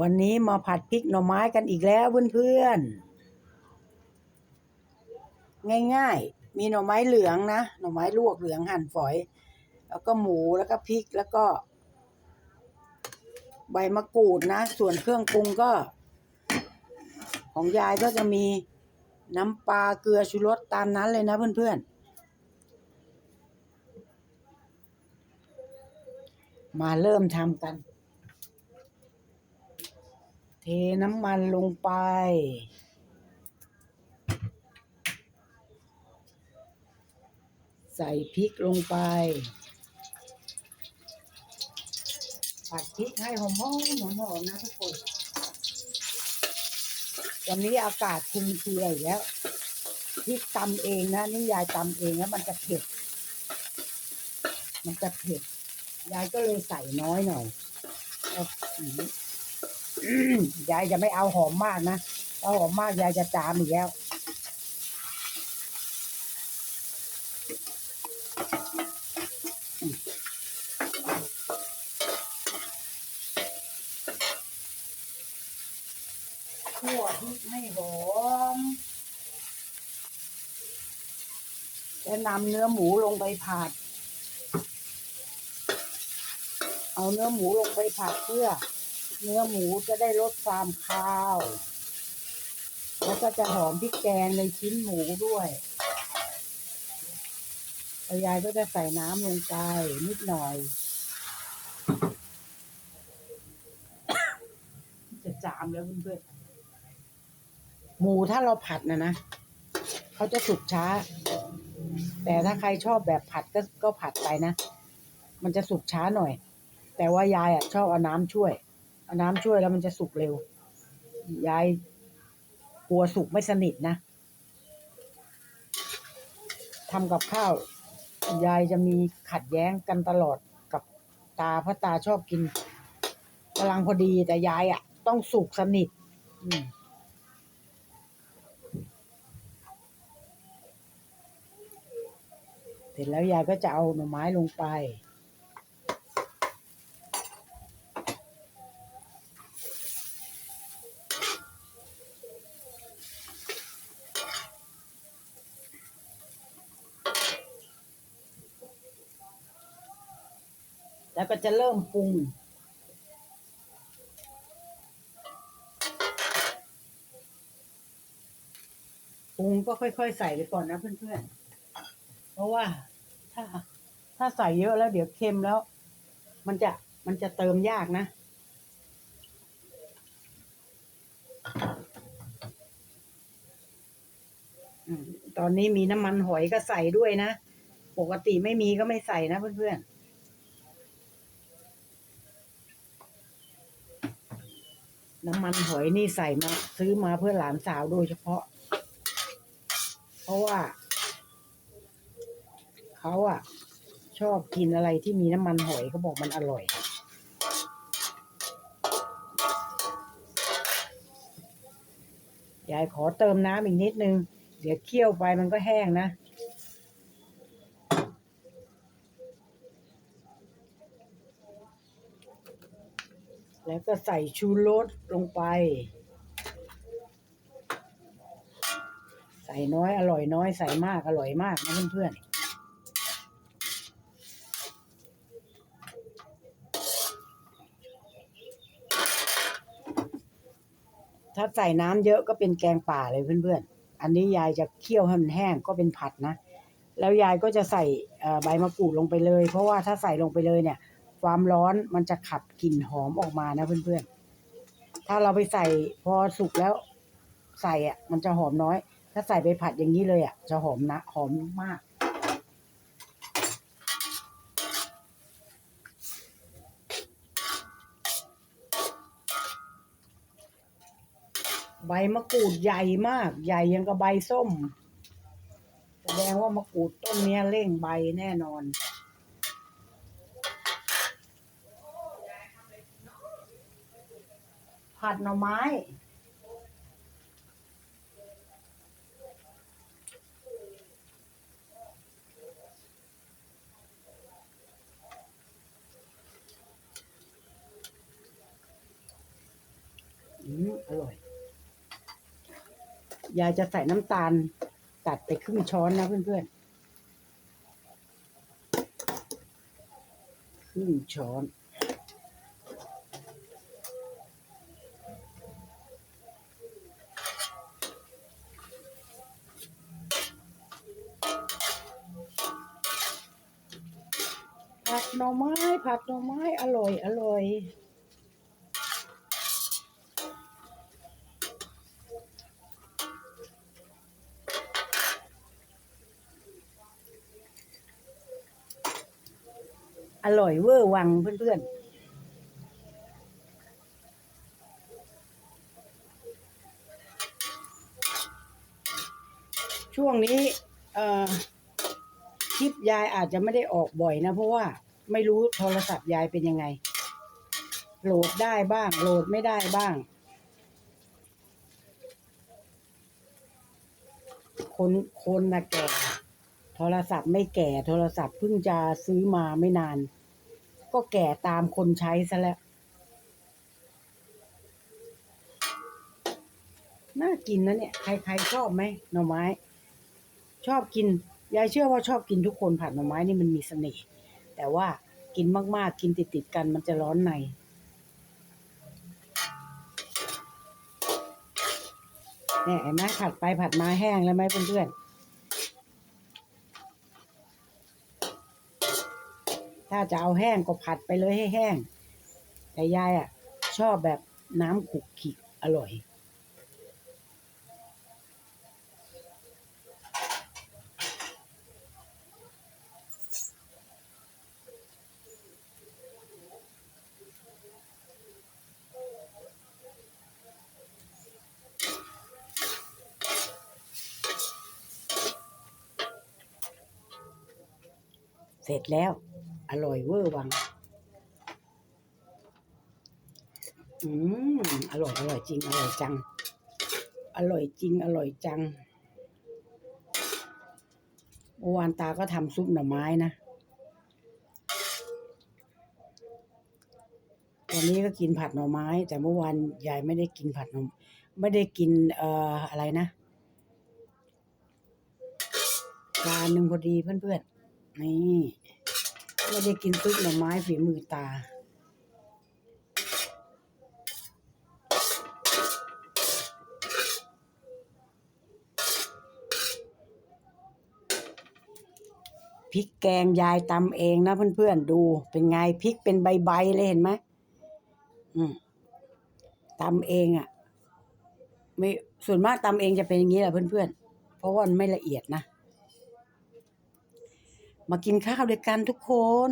วันนี้มาผัดพริกหน่อไม้กันอีกแล้วเพื่อนๆ ง่ายๆ มีหน่อไม้เหลืองนะ หน่อไม้ลวกเหลืองหั่นฝอย แล้วก็หมูแล้วก็พริกแล้วก็ ใบมะกรูดนะ ส่วนเครื่องปรุงก็ ของยายก็จะมีน้ำปลาเกลือชูรสตามนั้นเลยนะเพื่อนๆ มาเริ่มทำกัน เทน้ำมันลงไป ใส่พริกลงไป ผัดพริกให้หอมๆหอมๆนะทุกคนวันนี้อากาศคุมเครืออีกแล้วพริกตำเองนะนี่ยายตำเองแล้วมันจะเผ็ด มันจะเผ็ด ยายก็เลยใส่น้อยหน่อยเอาอ ยายจะไม่เอาหอมมากนะถ้าหอมมากยายจะจามอีกแล้วคั่วพริกให้หอมจะนำเนื้อหมูลงไปผัด เอาเนื้อหมูลงไปผัดเพื่อ เนื้อหมูจะได้ลดความคาว แล้วก็จะหอมพริกแกงในชิ้นหมูด้วยยายก็จะใส่น้ำลงไปนิดหน่อย จะจามแล้วเพื่อนๆหมูถ้าเราผัดนะนะเขาจะสุกช้า แต่ถ้าใครชอบแบบผัดก็ก็ผัดไปนะ มันจะสุกช้าหน่อย แต่ว่ายายอะชอบเอาน้ำช่วย เอาน้ำช่วยแล้วมันจะสุกเร็ว ยายกลัวสุกไม่สนิทนะทำกับข้าว ยายจะมีขัดแย้งกันตลอดกับตาเพราะตาชอบกินกำลังพอดีแต่ยายอะ ต้องสุกสนิทเสร็จแล้วยายก็จะเอาหน่อไม้ลงไป แล้วก็จะเริ่มปรุง ปรุงก็ค่อยๆใส่ไปก่อนนะเพื่อนๆ เพราะว่าถ้า ถ้าใส่เยอะแล้วเดี๋ยวเค็มแล้ว มันจะมันจะเติมยากนะตอนนี้มีน้ำมันหอยก็ใส่ด้วยนะ ปกติไม่มีก็ไม่ใส่นะเพื่อนๆ น้ำมันหอยนี่ใส่มา ซื้อมาเพื่อหลานสาวโดยเฉพาะ เพราะว่าเขาอะชอบกินอะไรที่มีน้ำมันหอยเขาบอกมันอร่อยยายขอเติมน้ำอีกนิดนึง เดี๋ยวเคี่ยวไปมันก็แห้งนะ แล้วก็ใส่ชูรสลงไป ใส่น้อยอร่อยน้อยใส่มากอร่อยมากนะเพื่อนๆถ้าใส่น้ำเยอะก็เป็นแกงป่าเลยเพื่อนๆ อันนี้ยายจะเคี่ยวให้มันแห้งก็เป็นผัดนะ แล้วยายก็จะใส่ใบมะกรูดลงไปเลย เพราะว่าถ้าใส่ลงไปเลยเนี่ย ความร้อนมันจะขับกลิ่นหอมออกมานะเพื่อนๆ ถ้าเราไปใส่พอสุกแล้วใส่อะ มันจะหอมน้อย ถ้าใส่ไปผัดอย่างนี้เลยอะ จะหอมนะ หอมมากใบมะกรูดใหญ่มาก ใหญ่ยังกับใบส้ม แสดงว่ามะกรูดต้นนี้เร่งใบแน่นอน ผัดหน่อไม้อร่อย ยายจะใส่น้ำตาล ตัดไปครึ่งช้อนนะเพื่อนๆ ครึ่งช้อน ผัดหน่อไม้ผัดหน่อไม้อร่อยอร่อยอร่อยเวอร์วังเพื่อนๆช่วงนี้ ปยายอาจจะไม่ได้ออกบ่อยนะ เพราะว่าไม่รู้โทรศัพท์ยายเป็นยังไง โหลดได้บ้าง โหลดไม่ได้บ้าง คนคนนะแก่ โทรศัพท์ไม่แก่ โทรศัพท์เพิ่งจะซื้อมาไม่นาน ก็แก่ตามคนใช้ซะแล้ว น่ากินนะเนี่ย ใครๆชอบไหมหน่อไม้ ชอบกิน ยายเชื่อว่าชอบกินทุกคนผัดหน่อไม้นี่มันมีเสน่ห์แต่ว่ากินมากๆ กินติดๆกันมันจะร้อนในเนี่ยเห็นไหมผัดไปผัดมาแห้งแล้วไหมเพื่อนๆถ้าจะเอาแห้งก็ผัดไปเลยให้แห้ง แต่ยายอะ ชอบแบบน้ำขลุกขลิกอร่อย เสร็จแล้ว อร่อยเวอร์วัง อืม อร่อย อร่อยจริง อร่อยจัง อร่อยจริง อร่อยจังเมื่อวานตาก็ทำซุปหน่อไม้นะ วันนี้ก็กินผัดหน่อไม้ แต่เมื่อวานยายไม่ได้กินผัดหน่อไม่ได้กินเอ่ออะไรนะจานหนึ่งพอดีเพื่อนๆ นี่ไม่ได้กินซุปหน่อไม้ฝีมือตา พริกแกงยายตำเองนะเพื่อนๆดู เป็นไงพริกเป็นใบๆเลยเห็นไหมอืมตำเองอะ่ะ ไม่ส่วนมากตำเองจะเป็นอย่างนี้แหละเพื่อนๆเพราะว่ามันไม่ละเอียดนะ มากินข้าวด้วยกันทุกคน